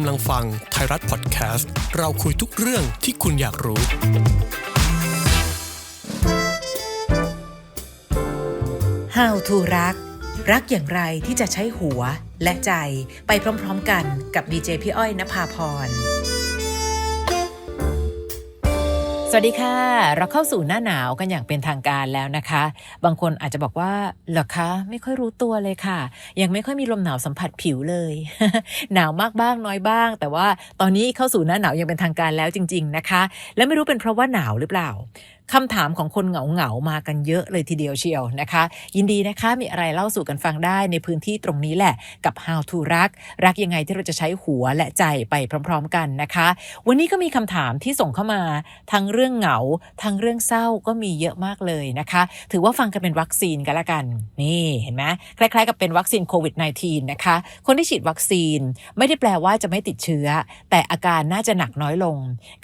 กำลังฟังไทยรัฐพอดแคสต์ เราคุยทุกเรื่องที่คุณอยากรู้ How to รัก รักอย่างไรที่จะใช้หัวและใจไปพร้อมๆกันกับดีเจพี่อ้อยนภาพร สวัสดีค่ะ เราเข้าสู่หน้าหนาวกันอย่างเป็นทางการแล้วนะคะ บางคนอาจจะบอกว่าเหรอคะ ไม่ค่อยรู้ตัวเลยค่ะ ยังไม่ค่อยมีลมหนาวสัมผัสผิวเลย หนาวมากบ้างน้อยบ้าง แต่ว่าตอนนี้เข้าสู่หน้าหนาวยังเป็นทางการแล้วจริง ๆนะคะ และไม่รู้เป็นเพราะว่าหนาวหรือเปล่า คำถามของคนเหงาเหงาๆมากันเยอะเลยทีเดียวเชียวนะคะ ยินดีนะคะมีอะไรเล่าสู่กันฟังได้ในพื้นที่ตรงนี้แหละกับ How to รัก รักยังไงที่เราจะใช้หัวและใจไปพร้อม ๆ กันนะคะ วันนี้ก็มีคำถามที่ส่งเข้ามาทั้งเรื่องเหงา ทั้งเรื่องเศร้าก็มีเยอะมากเลยนะคะ ถือว่าฟังกันเป็นวัคซีนกันละกัน นี่เห็นไหมคล้ายๆ กับเป็นวัคซีนโควิด -19 นะคะ คนที่ฉีดวัคซีนไม่ได้แปลว่าจะไม่ติดเชื้อ แต่อาการน่าจะหนักน้อยลง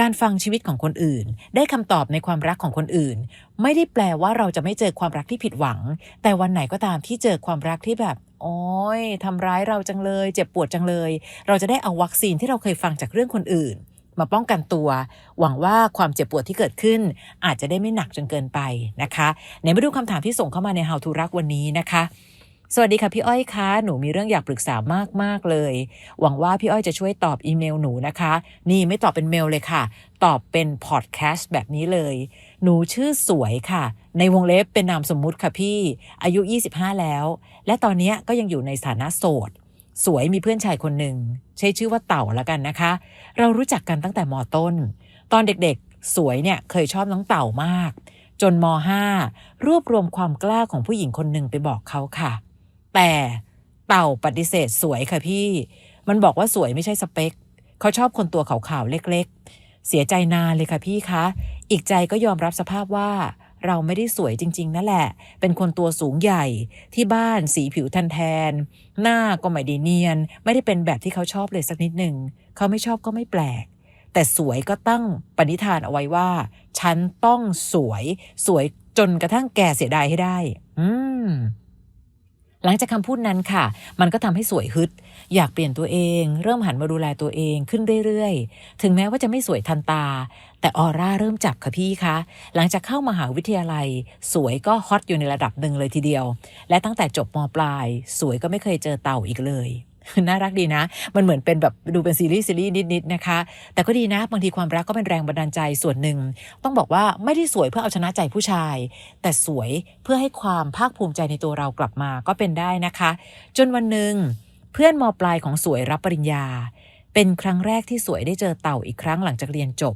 การฟังชีวิตของคนอื่น ได้คำตอบในความรักของคนอื่น ไม่ได้แปลว่าเราจะไม่เจอความรักที่ผิดหวัง แต่วันไหนก็ตามที่เจอความรักที่แบบโอ้ยทำร้ายเราจังเลย เจ็บปวดจังเลย เราจะได้เอาวัคซีนที่เราเคยฟังจากเรื่องคนอื่น มาป้องกันตัว หวังว่าความเจ็บปวดที่เกิดขึ้น อาจจะได้ไม่หนักจนเกินไปนะคะไหนมาดูคำถามที่ส่งเข้ามาใน How to รักวันนี้นะคะ สวัสดีค่ะพี่อ้อยคะหนูมีเรื่องอยากปรึกษามากมากๆเลย หวังว่าพี่อ้อยจะช่วยตอบอีเมลหนูนะคะ นี่ไม่ตอบเป็นเมลเลยค่ะ ตอบเป็นพอดแคสต์แบบนี้เลย หนูชื่อสวยค่ะ ในวงเล็บเป็นนามสมมุติค่ะพี่ อายุ 25 แล้ว และตอนนี้ก็ยังอยู่ในสถานะโสด สวยมีเพื่อนชายคนหนึ่งใช้ชื่อว่าเต่าแล้วกันนะคะ เรารู้จักกันตั้งแต่มต้น ตอนเด็กๆ สวยเนี่ยเคยชอบน้องเต่ามาก จนม .5 รวบรวมความกล้าของผู้หญิงคนหนึ่งไปบอกเขาค่ะ แต่เต่าปฏิเสธสวยค่ะพี่ มันบอกว่าสวยไม่ใช่สเปค เขาชอบคนตัวขาวๆเล็กๆ เสียใจนานเลยค่ะพี่คะ อีกใจก็ยอมรับสภาพว่าเราไม่ได้สวยจริง ๆ นั่นแหละ เป็นคนตัวสูงใหญ่ที่บ้านสีผิวทันแทน หน้าก็ไม่ได้เนียน ไม่ได้เป็นแบบที่เขาชอบเลยสักนิดหนึ่ง เขาไม่ชอบก็ไม่แปลก แต่สวยก็ตั้งปณิธานเอาไว้ว่า ฉันต้องสวย สวยจนกระทั่งแก่เสียดายให้ได้ อืม หลังจากคำพูดนั้นค่ะ มันก็ทำให้สวยฮึด อยากเปลี่ยนตัวเอง เริ่มหันมาดูแลตัวเองขึ้นเรื่อยๆ ถึงแม้ว่าจะไม่สวยทันตา แต่ออร่าเริ่มจับค่ะพี่คะ หลังจากเข้ามหาวิทยาลัย สวยก็ฮอตอยู่ในระดับหนึ่งเลยทีเดียว และตั้งแต่จบมปลาย สวยก็ไม่เคยเจอเต่าอีกเลย น่ารักดีนะ มันเหมือนเป็นแบบดูเป็นซีรีส์ซีรีส์นิดๆนะคะ แต่ก็ดีนะบางทีความรักก็เป็นแรงบันดาลใจส่วนหนึ่ง ต้องบอกว่าไม่ได้สวยเพื่อเอาชนะใจผู้ชาย แต่สวยเพื่อให้ความภาคภูมิใจในตัวเรากลับมาก็เป็นได้นะคะ จนวันหนึ่งเพื่อนมปลายของสวยรับปริญญา เป็นครั้งแรกที่สวยได้เจอเต่าอีกครั้งหลังจากเรียนจบ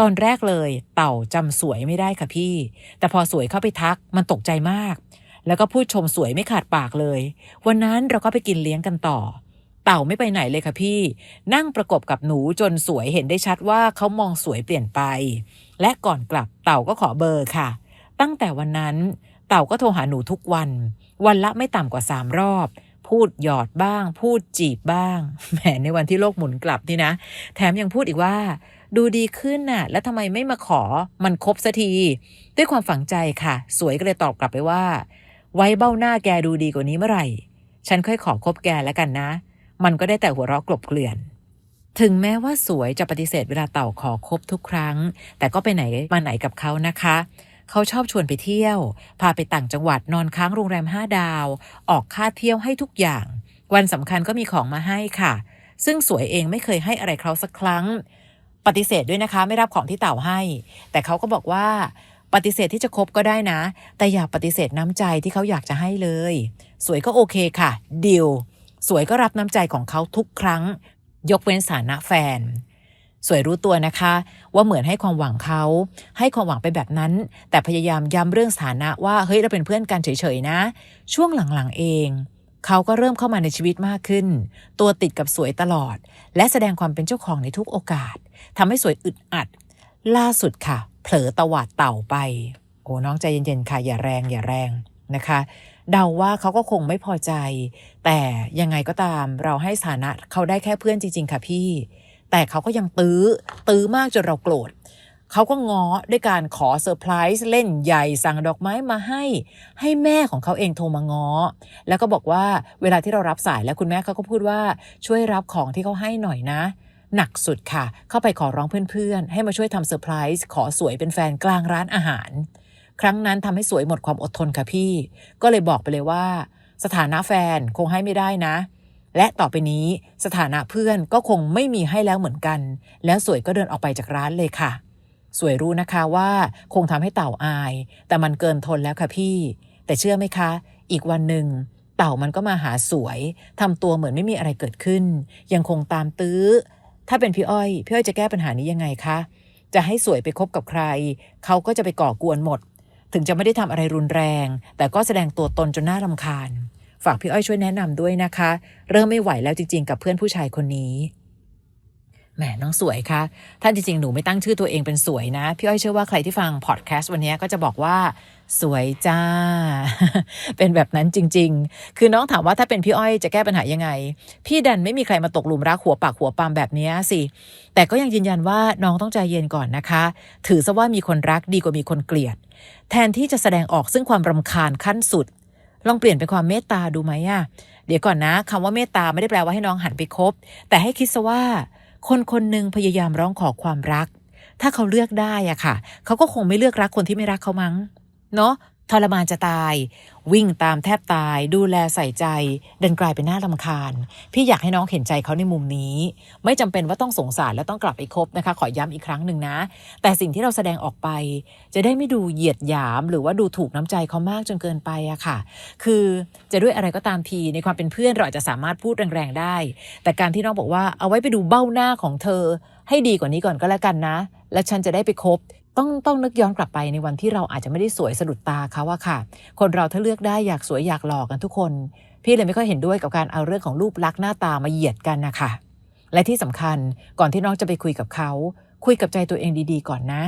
ตอนแรกเลย เต่าจำสวยไม่ได้ค่ะพี่ แต่พอสวยเข้าไปทักมันตกใจมาก แล้วก็พูดชมสวยไม่ขาดปากเลย วันนั้นเราก็ไปกินเลี้ยงกันต่อ เต่าไม่ไปไหนเลยค่ะพี่ นั่งประกบกับหนูจนสวยเห็นได้ชัดว่าเขามองสวยเปลี่ยนไป และก่อนกลับเต่าก็ขอเบอร์ค่ะ ตั้งแต่วันนั้น เต่าก็โทรหาหนูทุกวัน วันละไม่ต่ำกว่าสามรอบ พูดหยอดบ้าง พูดจีบบ้างแหมในวันที่โลกหมุนกลับนี่นะ แถมยังพูดอีกว่าดูดีขึ้นน่ะ แล้วทำไมไม่มาขอมันครบสักที ด้วยความฝังใจค่ะ สวยก็เลยตอบกลับไปว่า ไว้เบ้าหน้าแกดูดีกว่านี้เมื่อไหร่ ฉันค่อยขอคบแกแล้วกันนะ มันก็ได้แต่หัวเราะกลบเกลื่อน ถึงแม้ว่าสวยจะปฏิเสธเวลาเต่าขอคบทุกครั้ง แต่ก็ไปไหนมาไหนกับเขานะคะ เขาชอบชวนไปเที่ยว พาไปต่างจังหวัดนอนค้างโรงแรมห้าดาว ออกค่าเที่ยวให้ทุกอย่าง วันสำคัญก็มีของมาให้ค่ะ ซึ่งสวยเองไม่เคยให้อะไรเขาสักครั้ง ปฏิเสธด้วยนะคะ ไม่รับของที่เต่าให้ แต่เขาก็บอกว่า ปฏิเสธที่จะคบก็ได้นะ แต่อย่าปฏิเสธน้ำใจที่เขาอยากจะให้เลย สวยก็โอเคค่ะดิวสวยก็รับน้ำใจของเขาทุกครั้ง ยกเว้นสถานะแฟน สวยรู้ตัวนะคะ ว่าเหมือนให้ความหวังเขา ให้ความหวังไปแบบนั้น แต่พยายามย้ำเรื่องสถานะว่าเฮ้ยเราเป็นเพื่อนกันเฉยๆนะ ช่วงหลังๆเองเขาก็เริ่มเข้ามาในชีวิตมากขึ้น ตัวติดกับสวยตลอด และแสดงความเป็นเจ้าของในทุกโอกาสทำให้สวยอึดอัด ล่าสุดค่ะ เผลอตวาดเต่าไป โอ้น้องใจเย็นๆค่ะอย่าแรงอย่าแรงนะคะ เดาว่าเขาก็คงไม่พอใจ แต่ยังไงก็ตามเราให้สถานะเขาได้แค่เพื่อนจริง ๆ ค่ะพี่ แต่เขาก็ยังตื้อตื้อมากจนเราโกรธเขาก็ง้อด้วยการขอเซอร์ไพรส์เล่นใหญ่สั่งดอกไม้มาให้ ให้แม่ของเขาเองโทรมาง้อ แล้วก็บอกว่าเวลาที่เรารับสายแล้วคุณแม่เขาก็พูดว่าช่วยรับของที่เขาให้หน่อยนะ หนักสุดค่ะ เข้าไปขอร้องเพื่อนๆ ให้มาช่วยทำเซอร์ไพรส์ขอสวยเป็นแฟนกลางร้านอาหาร ครั้งนั้นทำให้สวยหมดความอดทนค่ะพี่ ก็เลยบอกไปเลยว่า สถานะแฟนคงให้ไม่ได้นะ และต่อไปนี้สถานะเพื่อนก็คงไม่มีให้แล้วเหมือนกัน แล้วสวยก็เดินออกไปจากร้านเลยค่ะ สวยรู้นะคะว่าคงทำให้เต่าอาย แต่มันเกินทนแล้วค่ะพี่ แต่เชื่อไหมคะ อีกวันหนึ่งเต่ามันก็มาหาสวยทำตัวเหมือนไม่มีอะไรเกิดขึ้น ยังคงตามตื้อ ถ้าเป็นพี่อ้อยพี่อ้อยจะแก้ปัญหานี้ยังไงคะจะให้สวยไปคบกับใคร เขาก็จะไปก่อกวนหมด ถึงจะไม่ได้ทำอะไรรุนแรง แต่ก็แสดงตัวตนจนน่ารำคาญ ฝากพี่อ้อยช่วยแนะนำด้วยนะคะ เริ่มไม่ไหวแล้วจริงๆ กับเพื่อนผู้ชายคนนี้ แหมน้องสวยคะท่านจริงๆหนูไม่ตั้งชื่อตัวเองเป็นสวยนะ พี่อ้อยเชื่อว่าใครที่ฟังพอดแคสต์วันนี้ก็จะบอกว่า สวยจ้า เป็นแบบนั้นจริง ๆ คือน้องถามว่าถ้าเป็นพี่อ้อยจะแก้ปัญหายังไง พี่ดันไม่มีใครมาตกหลุมรักหัวปากหัวปามแบบนี้สิ แต่ก็ยังยืนยันว่าน้องต้องใจเย็นก่อนนะคะ ถือซะว่ามีคนรักดีกว่ามีคนเกลียด แทนที่จะแสดงออกซึ่งความรำคาญขั้นสุด ลองเปลี่ยนเป็นความเมตตาดูไหมอะเดี๋ยวก่อนนะคำว่าเมตตาไม่ได้แปลว่าให้น้องหันไปคบ แต่ให้คิดซะว่า คนคนหนึ่งพยายามร้องขอความรักถ้าเขาเลือกได้อะค่ะ เขาก็คงไม่เลือกรักคนที่ไม่รักเขามั้งเนาะ ทรมานจะตาย วิ่งตามแทบตาย ดูแลใส่ใจดินกลายเป็นหน้าลำคาญ พี่อยากให้น้องเห็นใจเขาในมุมนี้ ไม่จำเป็นว่าต้องสงสารและต้องกลับไปคบนะคะ ขอย้ำอีกครั้งหนึ่งนะ แต่สิ่งที่เราแสดงออกไป จะได้ไม่ดูเหยียดหยามหรือว่าดูถูกน้ำใจเขามากจนเกินไปอะค่ะ คือจะด้วยอะไรก็ตามทีในความเป็นเพื่อนเราอาจจะสามารถพูดแรงๆได้ แต่การที่น้องบอกว่าเอาไว้ไปดูเบ้าหน้าของเธอ ให้ดีกว่านี้ก่อนก็แล้วกันนะ และฉันจะได้ไปคบ ต้องต้องนึกย้อนกลับไปในวันที่เราอาจจะไม่ได้สวยสะดุดตาเขาอะค่ะ คนเราถ้าเลือกได้อยากสวยอยากหล่อกันทุกคน พี่เลยไม่ค่อยเห็นด้วยกับการเอาเรื่องของรูปลักษณ์หน้าตามาเหยียดกันนะคะและที่สำคัญก่อนที่น้องจะไปคุยกับเขา คุยกับใจตัวเองดีๆ ก่อนนะ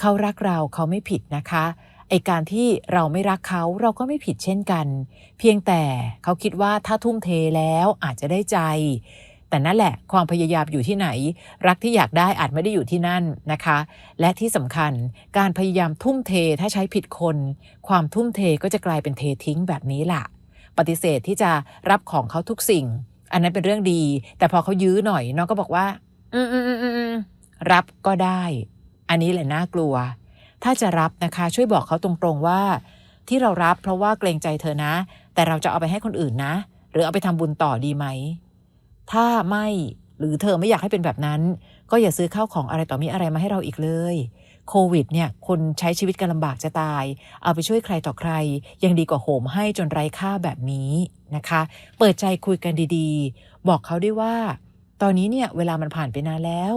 เขารักเราเขาไม่ผิดนะคะไอการที่เราไม่รักเขาเราก็ไม่ผิดเช่นกัน เพียงแต่เขาคิดว่าถ้าทุ่มเทแล้วอาจจะได้ใจ แต่นั่นแหละความพยายามอยู่ที่ไหน รักที่อยากได้อาจไม่ได้อยู่ที่นั่นนะคะ และที่สำคัญการพยายามทุ่มเทถ้าใช้ผิดคน ความทุ่มเทก็จะกลายเป็นเททิ้งแบบนี้ล่ะ ปฏิเสธที่จะรับของเขาทุกสิ่ง อันนั้นเป็นเรื่องดี แต่พอเขายื้อหน่อยน้องก็บอกว่า อืมอืมอืมอืมอืมรับก็ได้ อันนี้แหละน่ากลัว ถ้าจะรับนะคะช่วยบอกเขาตรงๆว่า ที่เรารับเพราะว่าเกรงใจเธอนะ แต่เราจะเอาไปให้คนอื่นนะ หรือเอาไปทำบุญต่อดีไหม ถ้าไม่หรือเธอไม่อยากให้เป็นแบบนั้น ก็อย่าซื้อข้าวของอะไรต่อมีอะไรมาให้เราอีกเลยโควิดเนี่ยคนใช้ชีวิตกันลำบากจะตาย เอาไปช่วยใครต่อใคร ยังดีกว่าโหมให้จนไร้ค่าแบบนี้นะคะ เปิดใจคุยกันดีๆ บอกเขาด้วยว่า ตอนนี้เนี่ยเวลามันผ่านไปนานแล้ว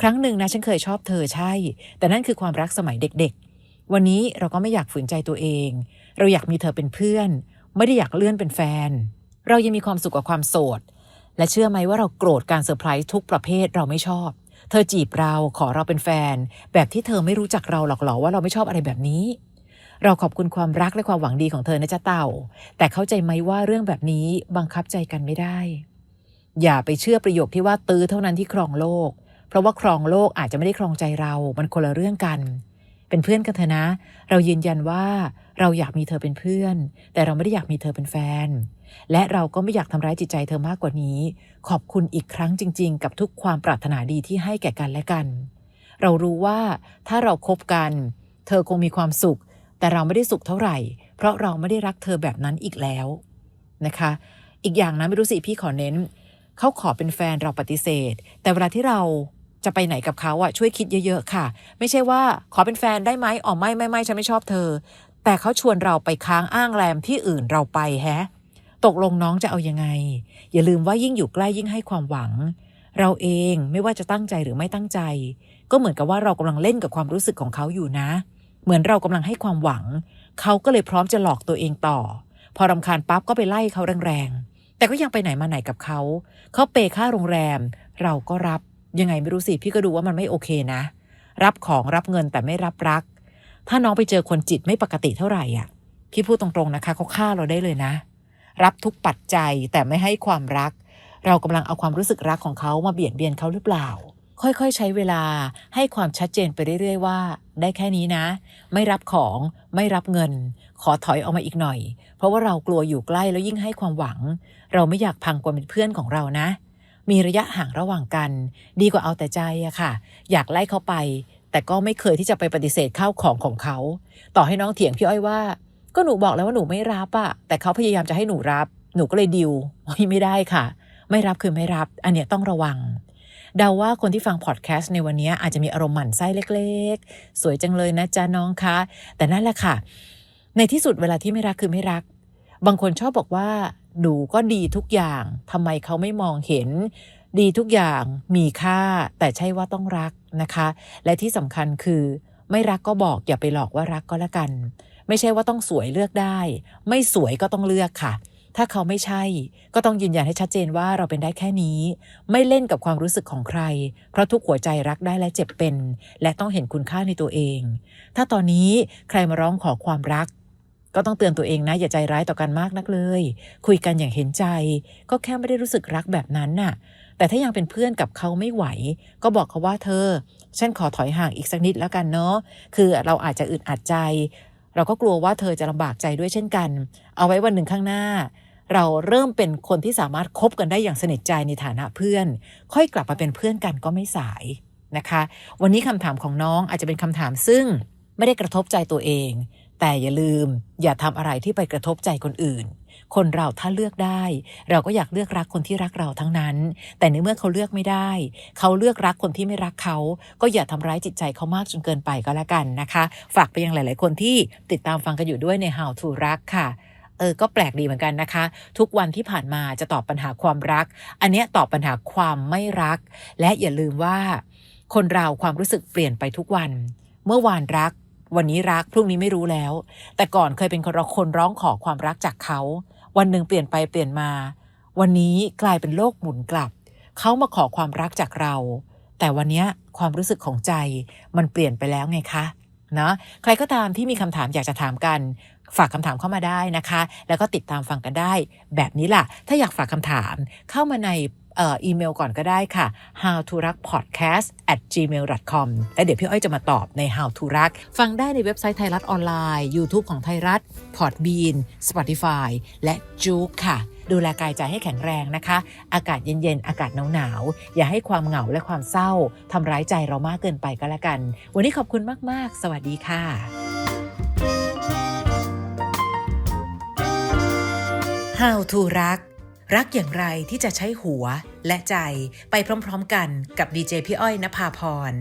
ครั้งหนึ่งนะฉันเคยชอบเธอใช่ แต่นั่นคือความรักสมัยเด็กๆ วันนี้เราก็ไม่อยากฝืนใจตัวเอง เราอยากมีเธอเป็นเพื่อน ไม่ได้อยากเลื่อนเป็นแฟน เรายังมีความสุขกับความโสด และเชื่อไหมว่าเราโกรธการเซอร์ไพรส์ทุกประเภทเราไม่ชอบ เธอจีบเราขอเราเป็นแฟน แบบที่เธอไม่รู้จักเราหรอกหรอว่าเราไม่ชอบอะไรแบบนี้ เราขอบคุณความรักและความหวังดีของเธอนะจ๊ะเต่า แต่เข้าใจไหมว่าเรื่องแบบนี้บังคับใจกันไม่ได้ อย่าไปเชื่อประโยคที่ว่าตื้อเท่านั้นที่ครองโลก เพราะว่าครองโลกอาจจะไม่ได้ครองใจเรา มันคนละเรื่องกันเป็นเพื่อนกันเถอะนะ เรายืนยันว่าเราอยากมีเธอเป็นเพื่อน แต่เราไม่ได้อยากมีเธอเป็นแฟน และเราก็ไม่อยากทำร้ายจิตใจเธอมากกว่านี้ ขอบคุณอีกครั้งจริง ๆ กับทุกความปรารถนาดีที่ให้แก่กันและกัน เรารู้ว่าถ้าเราครบกัน เธอคงมีความสุข แต่เราไม่ได้สุขเท่าไหร่ เพราะเราไม่ได้รักเธอแบบนั้นอีกแล้วนะคะ อีกอย่างนะไม่รู้สิพี่ขอเน้นเขาขอเป็นแฟนเราปฏิเสธ แต่เวลาที่เราจะไปไหนกับเขาอะช่วยคิดเยอะๆค่ะ ไม่ใช่ว่าขอเป็นแฟนได้ไหมอ๋อไม่ไม่ไม่ฉันไม่ชอบเธอ แต่เขาชวนเราไปค้างอ้างแรมที่อื่นเราไปแฮะ ตกลงน้องจะเอายังไง อย่าลืมว่ายิ่งอยู่ใกล้ยิ่งให้ความหวัง เราเองไม่ว่าจะตั้งใจหรือไม่ตั้งใจ ก็เหมือนกับว่าเรากำลังเล่นกับความรู้สึกของเขาอยู่นะ เหมือนเรากำลังให้ความหวัง เขาก็เลยพร้อมจะหลอกตัวเองต่อ พอรำคาญปั๊บก็ไปไล่เขาแรงๆแต่ก็ยังไปไหนมาไหนกับเขา เขาเปย์ค่าโรงแรม เราก็รับยังไงไม่รู้สิพี่ก็ดูว่ามันไม่โอเคนะ รับของรับเงินแต่ไม่รับรัก ถ้าน้องไปเจอคนจิตไม่ปกติเท่าไหร่อะพี่พูดตรงๆนะคะเขาฆ่าเราได้เลยนะ รับทุกปัจจัยแต่ไม่ให้ความรัก เรากำลังเอาความรู้สึกรักของเขามาเบียดเบียนเขาหรือเปล่า ค่อยๆ ใช้เวลาให้ความชัดเจนไปเรื่อยๆว่า ได้แค่นี้นะ ไม่รับของไม่รับเงิน ขอถอยออกมาอีกหน่อย เพราะว่าเรากลัวอยู่ใกล้แล้วยิ่งให้ความหวัง เราไม่อยากพังความเป็นเพื่อนของเรานะ มีระยะห่างระหว่างกัน ดีกว่าเอาแต่ใจอะค่ะ อยากไล่เขาไป แต่ก็ไม่เคยที่จะไปปฏิเสธข้าวของของเขา ต่อให้น้องเถียงพี่อ้อยว่า ก็หนูบอกแล้วว่าหนูไม่รับอะแต่เขาพยายามจะให้หนูรับ หนูก็เลยดิวไม่ได้ค่ะ ไม่รับคือไม่รับ อันเนี้ยต้องระวังเดาว่าคนที่ฟังพอดแคสต์ในวันนี้อาจจะมีอารมณ์หมั่นไส้เล็กๆ สวยจังเลยนะจ๊ะน้องคะ แต่นั่นแหละค่ะ ในที่สุดเวลาที่ไม่รักคือไม่รัก บางคนชอบบอกว่า หนูก็ดีทุกอย่างทำไมเขาไม่มองเห็น ดีทุกอย่างมีค่า แต่ใช่ว่าต้องรักนะคะ และที่สำคัญคือ ไม่รักก็บอกอย่าไปหลอกว่ารักก็แล้วกัน ไม่ใช่ว่าต้องสวยเลือกได้ ไม่สวยก็ต้องเลือกค่ะ ถ้าเขาไม่ใช่ ก็ต้องยืนยันให้ชัดเจนว่าเราเป็นได้แค่นี้ ไม่เล่นกับความรู้สึกของใคร เพราะทุกหัวใจรักได้และเจ็บเป็น และต้องเห็นคุณค่าในตัวเอง ถ้าตอนนี้ใครมาร้องขอความรัก ก็ต้องเตือนตัวเองนะ อย่าใจร้ายต่อกันมากนักเลย คุยกันอย่างเห็นใจ ก็แค่ไม่ได้รู้สึกรักแบบนั้นน่ะแต่ถ้ายังเป็นเพื่อนกับเขาไม่ไหว ก็บอกเขาว่าเธอ ฉันขอถอยห่างอีกสักนิดแล้วกันเนาะคือเราอาจจะอึดอัดใจ เราก็กลัวว่าเธอจะลำบากใจด้วยเช่นกัน เอาไว้วันหนึ่งข้างหน้า เราเริ่มเป็นคนที่สามารถคบกันได้อย่างสนิทใจในฐานะเพื่อน ค่อยกลับมาเป็นเพื่อนกันก็ไม่สายนะคะ วันนี้คำถามของน้องอาจจะเป็นคำถามซึ่งไม่ได้กระทบใจตัวเอง แต่อย่าลืม อย่าทำอะไรที่ไปกระทบใจคนอื่น คนเราถ้าเลือกได้ เราก็อยากเลือกรักคนที่รักเราทั้งนั้น แต่ในเมื่อเขาเลือกไม่ได้ เขาเลือกรักคนที่ไม่รักเขา ก็อย่าทำร้ายจิตใจเขามากจนเกินไปก็แล้วกันนะคะ ฝากไปยังหลาย ๆ คนที่ติดตามฟังกันอยู่ด้วยใน How to รักค่ะเออก็แปลกดีเหมือนกันนะคะ ทุกวันที่ผ่านมาจะตอบปัญหาความรัก อันเนี้ยตอบปัญหาความไม่รัก และอย่าลืมว่า คนเราความรู้สึกเปลี่ยนไปทุกวัน เมื่อวานรัก วันนี้รักพรุ่งนี้ไม่รู้แล้ว แต่ก่อนเคยเป็นคนคนร้องขอความรักจากเขา วันหนึ่งเปลี่ยนไปเปลี่ยนมา วันนี้กลายเป็นโลกหมุนกลับ เขามาขอความรักจากเรา แต่วันนี้ความรู้สึกของใจมันเปลี่ยนไปแล้วไงคะนะใครก็ตามที่มีคำถามอยากจะถามกัน ฝากคำถามเข้ามาได้นะคะ แล้วก็ติดตามฟังกันได้ แบบนี้ล่ะ ถ้าอยากฝากคำถามเข้ามาใน อีเมลก่อนก็ได้ค่ะ how to รัก podcast at gmail com และเดี๋ยวพี่อ้อยจะมาตอบใน how to รัก ฟังได้ในเว็บไซต์ไทยรัฐออนไลน์ YouTube ของไทยรัฐ Podbean Spotify และจู๊กค่ะ ดูแลกายใจให้แข็งแรงนะคะ อากาศเย็นๆ อากาศหนาวๆ อย่าให้ความเหงาและความเศร้าทำร้ายใจเรามากเกินไปก็แล้วกัน วันนี้ขอบคุณมากๆ สวัสดีค่ะ How to รัก รักอย่างไรที่จะใช้หัวและใจไปพร้อมๆกันกับดีเจพี่อ้อยนภาพร